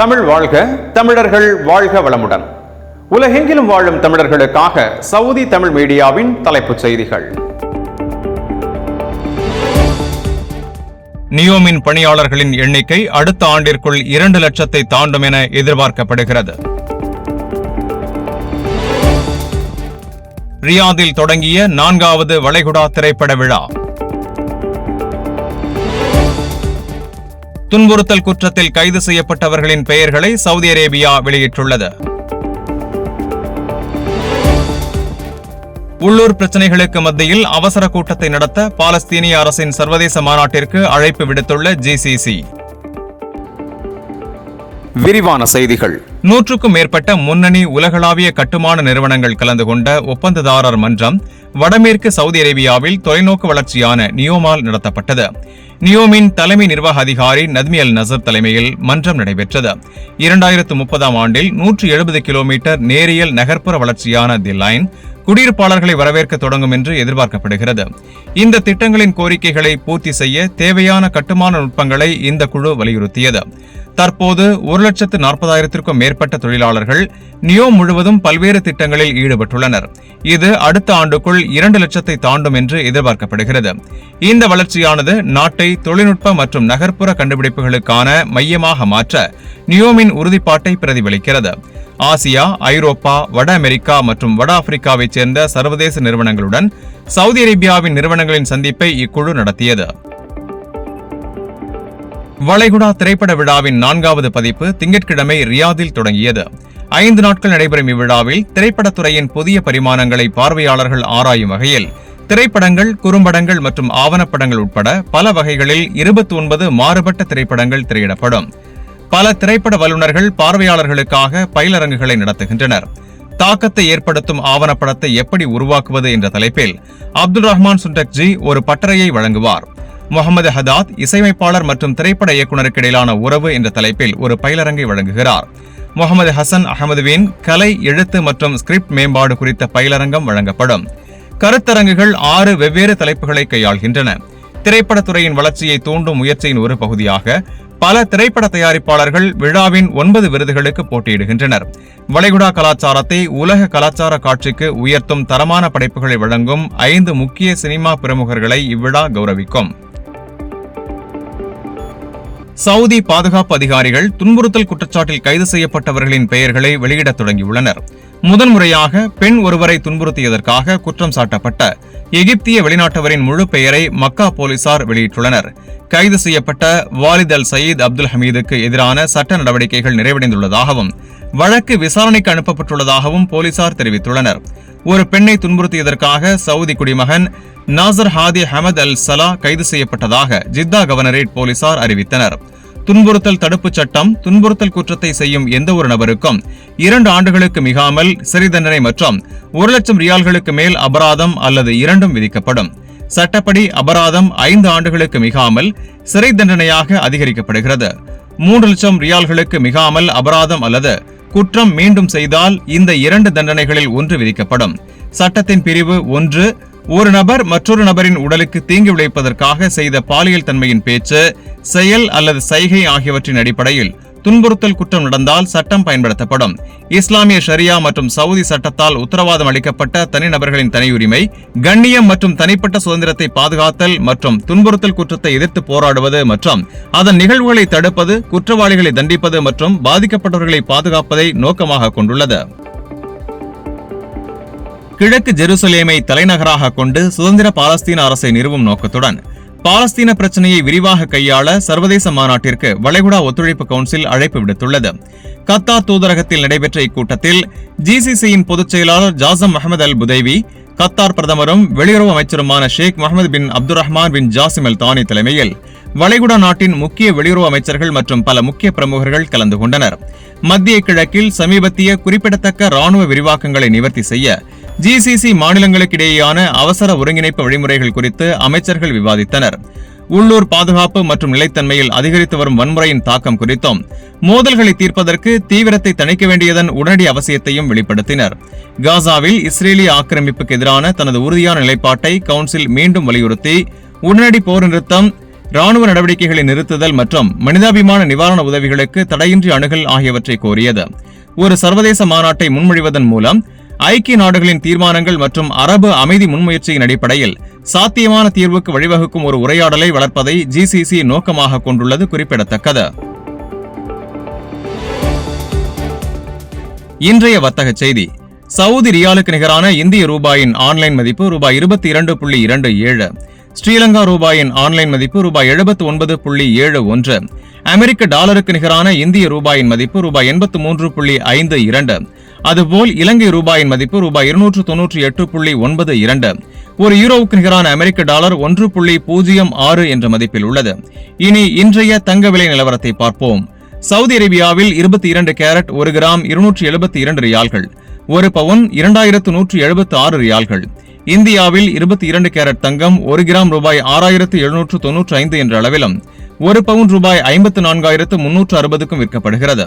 தமிழ் வாழ்க தமிழர்கள் வாழ்க வளமுடன். உலகெங்கிலும் வாழும் தமிழர்களுக்காக சவுதி தமிழ் மீடியாவின் தலைப்புச் செய்திகள். நியோமின் பணியாளர்களின் எண்ணிக்கை அடுத்த ஆண்டிற்குள் இரண்டு லட்சத்தை தாண்டும் என எதிர்பார்க்கப்படுகிறது. ரியாதில் தொடங்கிய நான்காவது வளைகுடா திரைப்பட விழா. துன்புறுத்தல் குற்றத்தில் கைது செய்யப்பட்டவர்களின் பெயர்களை சவுதி அரேபியா வெளியிட்டுள்ளது. உள்ளூர் பிரச்சனைகளுக்கு மத்தியில் அவசர கூட்டத்தை நடத்த பாலஸ்தீனிய அரசின் சர்வதேச மாநாட்டிற்கு அழைப்பு விடுத்துள்ள ஜிசிசி விரிவான செய்திகள். நூற்றுக்கும் மேற்பட்ட முன்னணி உலகளாவிய கட்டுமான நிறுவனங்கள் கலந்து கொண்ட ஒப்பந்ததாரர் மன்றம் வடமேற்கு சவுதி அரேபியாவில் தொலைநோக்கு வளர்ச்சியான நியோமால் நடத்தப்பட்டது. நியோமின் தலைமை நிர்வாக அதிகாரி நத்மி அல் நசர் தலைமையில் மன்றம் நடைபெற்றது. இரண்டாயிரத்து முப்பதாம் ஆண்டில் நூற்று எழுபது கிலோமீட்டர் நேரியல் நகர்ப்புற வளர்ச்சியான தி லைன் குடியிருப்பாளர்களை வரவேற்க தொடங்கும் என்று எதிர்பார்க்கப்படுகிறது. இந்த திட்டங்களின் கோரிக்கைகளை பூர்த்தி செய்ய தேவையான கட்டுமான நுட்பங்களை இந்த குழு வலியுறுத்தியது. தற்போது ஒரு லட்சத்து நாற்பதாயிரத்திற்கும் மேற்பட்ட தொழிலாளர்கள் நியோ முழுவதும் பல்வேறு திட்டங்களில் ஈடுபட்டுள்ளனர். இது அடுத்த ஆண்டுக்குள் இரண்டு லட்சத்தை தாண்டும் என்று எதிர்பார்க்கப்படுகிறது. இந்த வளர்ச்சியானது நாட்டை தொழில்நுட்ப மற்றும் நகர்ப்புற கண்டுபிடிப்புகளுக்கான மையமாக மாற்ற நியோமின் உறுதிப்பாட்டை பிரதிபலிக்கிறது. ஆசியா ஐரோப்பா வட அமெரிக்கா மற்றும் வட ஆப்பிரிக்காவைச் சேர்ந்த சர்வதேச நிறுவனங்களுடன் சவுதி அரேபியாவின் நிறுவனங்களின் சந்திப்பை இக்குழு நடத்தியது. வளைகுடா திரைப்பட விழாவின் நான்காவது பதிப்பு திங்கட்கிழமை ரியாதில் தொடங்கியது. ஐந்து நாட்கள் நடைபெறும் இவ்விழாவில் திரைப்படத்துறையின் புதிய பரிமாணங்களை பார்வையாளர்கள் ஆராயும் வகையில் திரைப்படங்கள் குறும்படங்கள் மற்றும் ஆவணப்படங்கள் உட்பட பல வகைகளில் இருபத்தி ஒன்பது மாறுபட்ட திரைப்படங்கள் திரையிடப்படும். பல திரைப்பட வல்லுநர்கள் பார்வையாளர்களுக்காக பயிலரங்குகளை நடத்துகின்றனர். தாக்கத்தை ஏற்படுத்தும் ஆவணப்படத்தை எப்படி உருவாக்குவது என்ற தலைப்பில் அப்துல் ரஹ்மான் சுண்டக்ஜி ஒரு பட்டறையை வழங்குவார். முகமது ஹதாத் இசையமைப்பாளர் மற்றும் திரைப்பட இயக்குநருக்கு இடையிலான உறவு என்ற தலைப்பில் ஒரு பயிலரங்கை வழங்குகிறார். முகமது ஹசன் அகமதுவின் கலை எழுத்து மற்றும் ஸ்கிரிப்ட் மேம்பாடு குறித்த பயிலரங்கம் வழங்கப்படும். கருத்தரங்குகள் ஆறு வெவ்வேறு தலைப்புகளை கையாள்கின்றன. திரைப்படத்துறையின் வளர்ச்சியை தூண்டும் முயற்சியின் ஒரு பகுதியாக பல திரைப்பட தயாரிப்பாளர்கள் விழாவின் ஒன்பது விருதுகளுக்கு போட்டியிடுகின்றனர். வளைகுடா கலாச்சாரத்தை உலக கலாச்சார காட்சிக்கு உயர்த்தும் தரமான படைப்புகளை வழங்கும் ஐந்து முக்கிய சினிமா பிரமுகர்களை இவ்விழா கௌரவிக்கும். சவுதி பாதுகாப்பு அதிகாரிகள் துன்புறுத்தல் குற்றச்சாட்டில் கைது செய்யப்பட்டவர்களின் பெயர்களை வெளியிடத் தொடங்கியுள்ளனர். முதன்முறையாக பெண் ஒருவரை துன்புறுத்தியதற்காக குற்றம் சாட்டப்பட்ட எகிப்திய வெளிநாட்டவரின் முழு பெயரை மக்கா போலீசார் வெளியிட்டுள்ளனர். கைது செய்யப்பட்ட வாலித் அல் சயீத் அப்துல் ஹமீதுக்கு எதிரான சட்ட நடவடிக்கைகள் நிறைவடைந்துள்ளதாகவும் வழக்கு விசாரணைக்கு அனுப்பப்பட்டுள்ளதாகவும் போலீசார் தெரிவித்துள்ளனர். ஒரு பெண்ணை துன்புறுத்தியதற்காக சவுதி குடிமகன் நாசர் ஹாதி ஹமத் அல் சலா கைது செய்யப்பட்டதாக ஜித்தா கவர்னரேட் போலீசார் அறிவித்தனர். துன்புறுத்தல் தடுப்புச் சட்டம் துன்புறுத்தல் குற்றத்தை செய்யும் எந்த ஒரு நபருக்கும் இரண்டு ஆண்டுகளுக்கு மிகாமல் சிறை தண்டனை மற்றும் ஒரு லட்சம் ரியால்களுக்கு மேல் அபராதம் அல்லது இரண்டும் விதிக்கப்படும். சட்டப்படி அபராதம் ஐந்து ஆண்டுகளுக்கு மிகாமல் சிறை தண்டனையாக அதிகரிக்கப்படுகிறது. மூன்று லட்சம் ரியால்களுக்கு மிகாமல் அபராதம் அல்லது குற்றம் மீண்டும் செய்தால் இந்த இரண்டு தண்டனைகளில் ஒன்று விதிக்கப்படும். சட்டத்தின் பிரிவு ஒன்று ஒரு நபர் மற்றொரு நபரின் உடலுக்கு தீங்கு விளைப்பதற்காக செய்த பாலியல் தன்மையின் பேச்சு செயல் அல்லது சைகை ஆகியவற்றின் அடிப்படையில் துன்புறுத்தல் குற்றம் நடந்தால் சட்டம் பயன்படுத்தப்படும். இஸ்லாமிய ஷரியா மற்றும் சவுதி சட்டத்தால் உத்தரவாதம் அளிக்கப்பட்ட தனிநபர்களின் தனியுரிமை கண்ணியம் மற்றும் தனிப்பட்ட சுதந்திரத்தை பாதுகாத்தல் மற்றும் துன்புறுத்தல் குற்றத்தை எதிர்த்து போராடுவது மற்றும் அதன் நிகழ்வுகளை தடுப்பது குற்றவாளிகளை தண்டிப்பது மற்றும் பாதிக்கப்பட்டவர்களை பாதுகாப்பதை நோக்கமாக கொண்டுள்ளது. கிழக்கு ஜெருசலேமை தலைநகராக கொண்டு சுதந்திர பாலஸ்தீன அரசை நிறுவும் நோக்கத்துடன் பாலஸ்தீன பிரச்சனையை விரிவாக கையாள சர்வதேச மாநாட்டிற்கு வளைகுடா ஒத்துழைப்பு கவுன்சில் அழைப்பு விடுத்துள்ளது. கத்தார் தூதரகத்தில் நடைபெற்ற இக்கூட்டத்தில் ஜிசிசியின் பொதுச் செயலாளர் Jasem Ahmed Al Budaiwi Qatar பிரதமரும் வெளியுறவு அமைச்சருமான Sheikh Mohammed bin Abdul Rahman bin Jassim Al Thani தலைமையில் வளைகுடா நாட்டின் முக்கிய வெளியுறவு அமைச்சர்கள் மற்றும் பல முக்கிய பிரமுகர்கள் கலந்து கொண்டனர். மத்திய கிழக்கில் சமீபத்திய குறிப்பிடத்தக்க ராணுவ விரிவாக்கங்களை நிவர்த்தி செய்ய ஜிசிசி மாநிலங்களுக்கிடையேயான அவசர ஒருங்கிணைப்பு வழிமுறைகள் குறித்து அமைச்சர்கள் விவாதித்தனர். உள்ளூர் பாதுகாப்பு மற்றும் நிலைத்தன்மையில் அதிகரித்து வரும் வன்முறையின் தாக்கம் குறித்தும் மோதல்களை தீர்ப்பதற்கு தீவிரத்தை தணிக்க வேண்டியதன் உடனடி அவசியத்தையும் வெளிப்படுத்தினர். காசாவில் இஸ்ரேலிய ஆக்கிரமிப்புக்கு எதிரான தனது உறுதியான நிலைப்பாட்டை கவுன்சில் மீண்டும் வலியுறுத்தி உடனடி போர் நிறுத்தம் ராணுவ நடவடிக்கைகளை நிறுத்துதல் மற்றும் மனிதாபிமான நிவாரண உதவிகளுக்கு தடையின்றி அணுகல் ஆகியவற்றை கோரியது. ஒரு சர்வதேச மாநாட்டை முன்மொழிவதன் மூலம் ஐக்கிய நாடுகளின் தீர்மானங்கள் மற்றும் அரபு அமைதி முன்முயற்சியின் அடிப்படையில் சாத்தியமான தீர்வுக்கு வழிவகுக்கும் ஒரு உரையாடலை வளர்ப்பதை ஜிசிசி நோக்கமாக கொண்டுள்ளது குறிப்பிடத்தக்கது. இன்றைய வர்த்தக செய்தி. சவுதி ரியாலுக்கு நிகரான இந்திய ரூபாயின் ஆன்லைன் மதிப்பு ரூபாய் இருபத்தி இரண்டு புள்ளி இரண்டு ஏழு. ஸ்ரீலங்கா ரூபாயின் ஆன்லைன் மதிப்பு ரூபாய் எழுபத்து ஒன்பது புள்ளி ஏழு ஒன்று. அமெரிக்க டாலருக்கு நிகரான இந்திய ரூபாயின் மதிப்பு ரூபாய் எண்பத்து மூன்று புள்ளி ஐந்து இரண்டு. அதுபோல் இலங்கை ரூபாயின் மதிப்பு ரூபாய் இருநூற்று தொன்னூற்றி எட்டு புள்ளி ஒன்பது இரண்டு. ஒரு யூரோவுக்கு நிகரான அமெரிக்க டாலர் ஒன்று புள்ளி பூஜ்ஜியம் ஆறு என்ற மதிப்பில் உள்ளது. இனி இன்றைய தங்க விலை நிலவரத்தை பார்ப்போம். சவுதி அரேபியாவில் இருபத்தி இரண்டு கேரட் ஒரு கிராம் இருநூற்றி எழுபத்தி இரண்டு ரியால்கள். ஒரு பவுன் இரண்டாயிரத்து நூற்று எழுபத்து ஆறு ரியால்கள். இந்தியாவில் இருபத்தி இரண்டு கேரட் தங்கம் ஒரு கிராம் ரூபாய் ஆறாயிரத்து எழுநூற்று தொன்னூற்று ஐந்து என்ற அளவிலும் ஒரு பவுன் ரூபாய் ஐம்பத்து நான்காயிரத்து முன்னூற்று அறுபதுக்கும் விற்கப்படுகிறது.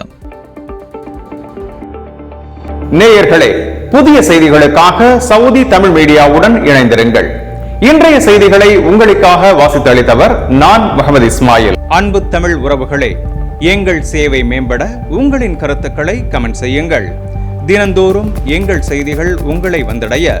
நேயர்களே புதிய செய்திகளுக்காக சவுதி தமிழ் மீடியாவுடன் இணைந்திருங்கள். இன்றைய செய்திகளை உங்களுக்காக வாசித்து அளித்தவர் நான் முகமது இஸ்மாயில். அன்பு தமிழ் உறவுகளே எங்கள் சேவை மேம்பட உங்களின் கருத்துக்களை கமெண்ட் செய்யுங்கள். தினந்தோறும் எங்கள் செய்திகள் உங்களை வந்தடைய